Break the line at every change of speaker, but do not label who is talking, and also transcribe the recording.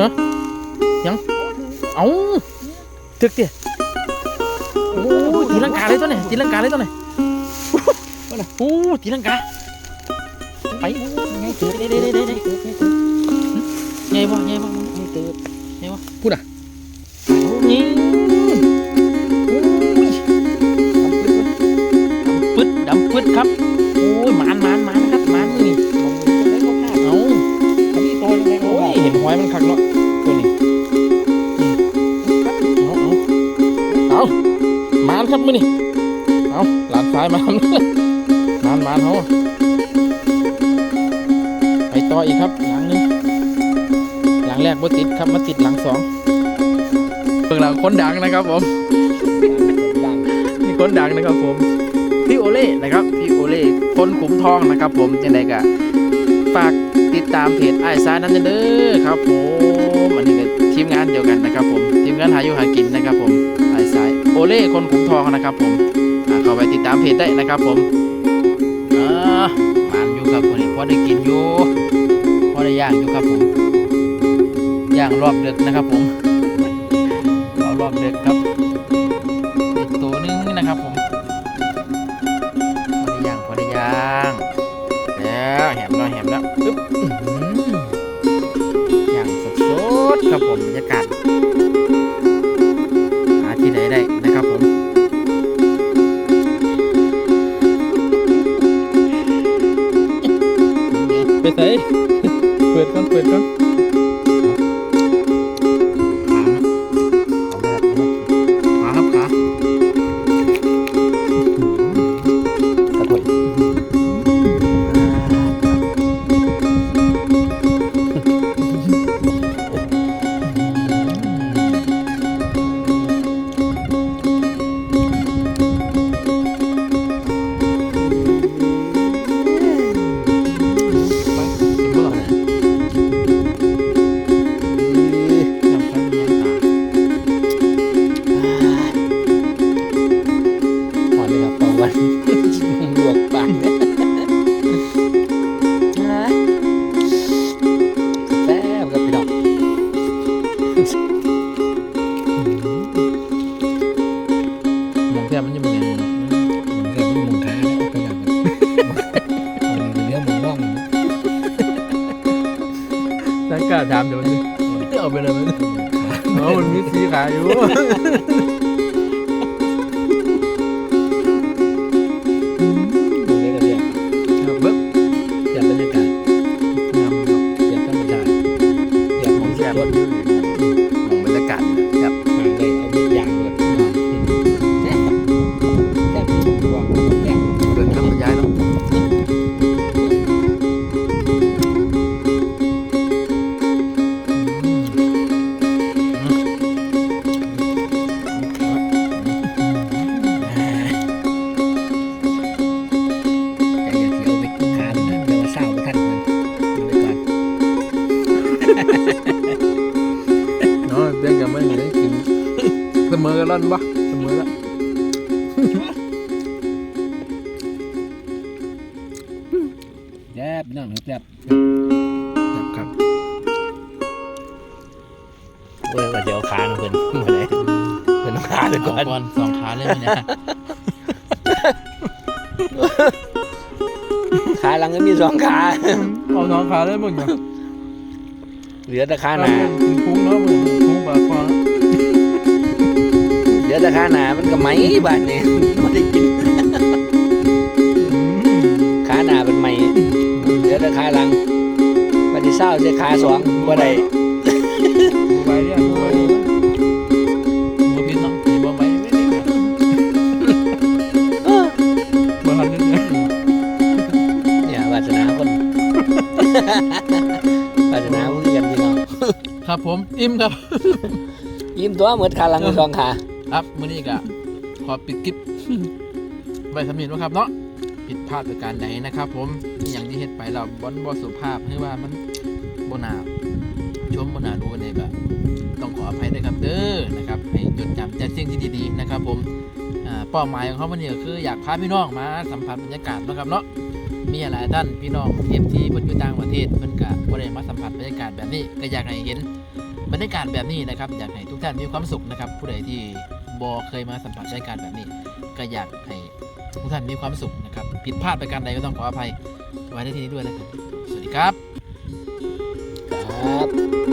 ฮะยังเอาถึกเตี้ยโอ้ยตีลังกาเลยตัวเนี่ยตีลังกาเลยตัวเนี่ยโอ้ยตีลังกาไปไงเติบเด้เด้เด้เด้ไงบ่ไงบ่ไงเติบไงบ่พูดอะนี่โอ้ยดำปึ๊ดดำปึ๊ดครับโอ้ยมานมานมานครับมานนี่เอาโอ้ยเห็นหอยมันคักเนาะ มานครับมือนี่เอาหลานซ้ายมานมานมานเขาไปต่ออีกครับ หลังหนึงหลังแรกบ่ติดครับมาติดหลังสองเบื้องหลังคนดังนะครับผมนี่คนดังนะครับผมพี่โอเล่นะครับพี่โอเล่คนขุมทองนะครับ ผมจังไดกะฝากติดตามเพจไอ้ซานั้นเด้อครับผมอันนี้ก็ทีมงานเดียวกันนะครับ ผมทีมงานหาอยู่หากินนะครับผมไอ้ซาย โอเล่คนขุมทองนะครับผมเข้าไปติดตามเพจได้นะครับผมอ่ามันอยู่ครับคนนี้พอได้กินอยู่พอได้ย่างอยู่ครับผมย่างรอบเด็กนะครับผมเอารอบเด็กครับอีกตัวนึงนะครับผมพอได้ย่างพอได้ย่างแล้วแหมแล้วแหมแล้วอึ๊บอื้อหืออย่างสดๆครับผมบรรยากาศ ไปไหนเปิดก่อนเปิดก่อน ถามเดี๋ยวมันจะเอาไปเลยมันเอามันมีสีขาอยู่
ตรงนี้ก็เรียก
เบิ้ง
เสียบบรรยากาศ
งามครับ
เสียบธรรมชาติเสียบของ
แซ่ สมอกันแล้วปะเสมอแล้ว
แซ่บพี่น้องแซ่บ
ครับครับ
เว้ยว่าเดี๋ยวขาเพิ่นมาเลยเพิ่นขาเลย
ส
ก่
อ
องน
ก่อนสองขาเลยเนี่ย
ขาหลังก็มีสองขา
เอาสองขาเลยมึงเนี่ย
เหลือแต่ขาหน้า
กินคุ้งเนาะมึงคุ้งปากคอ
เหลือแต่ขาหนามันก็ไหมบาดเนี้ไม่ได้กินขาหนาเป็นไหมเหลือแต่ขาหลังบัดนี้เศร้าใส่ขาสองบ่ได้
ดูไปเนี่ยดูไปมือพิษเนาะมีบ่ไปไม่ได้บ่ทันเนี่ย
เนี่ยวาสนาคนวาสนาผู้เรียนพี่น้อง
ครับผมอิ่มครับ
ยิ้มตัวเหมือนขาหลังมีสองขา
ครับมื้อนี้ก็ขอปิดคลิปไว้สำเร็จนะครับเนาะผิดพลาดประการใดนะครับ ผมอย่างที่เฮ็ดไปเราบอนบ่สุภาพให้ว่ามันบ่น่าชมบ่น่าดูกันเลยก็ต้องขออภัยด้วยครับเด้อนะครับ ให้จดจำแต่สิ่งที่ดีๆนะครับ ผมอ่าเป้าหมายของเขาวันนี้ก็คืออยากพาพี่น้องมาสัมผัสบรรยากาศนะครับเนาะมีหลายท่านพี่น้องเอฟที่เพิ่นอยู่ต่างประเทศเพิ่นก็บ่ได้มาสัมผัสบรรยากาศแบบนี้ก็อยากให้เห็นบรรยากาศแบบนี้นะครับ อยากให้ทุกท่านมีความสุขนะครับ ผู้ใดที่ บอเคยมาสัมผัสรายการแบบนี้ ก็อยากให้ทุกท่านมีความสุขนะครับ ผิดพลาดไปการใดก็ต้องขออภัยไว้ในที่นี้ด้วยนะครับ สวัสดีครับ
ครับ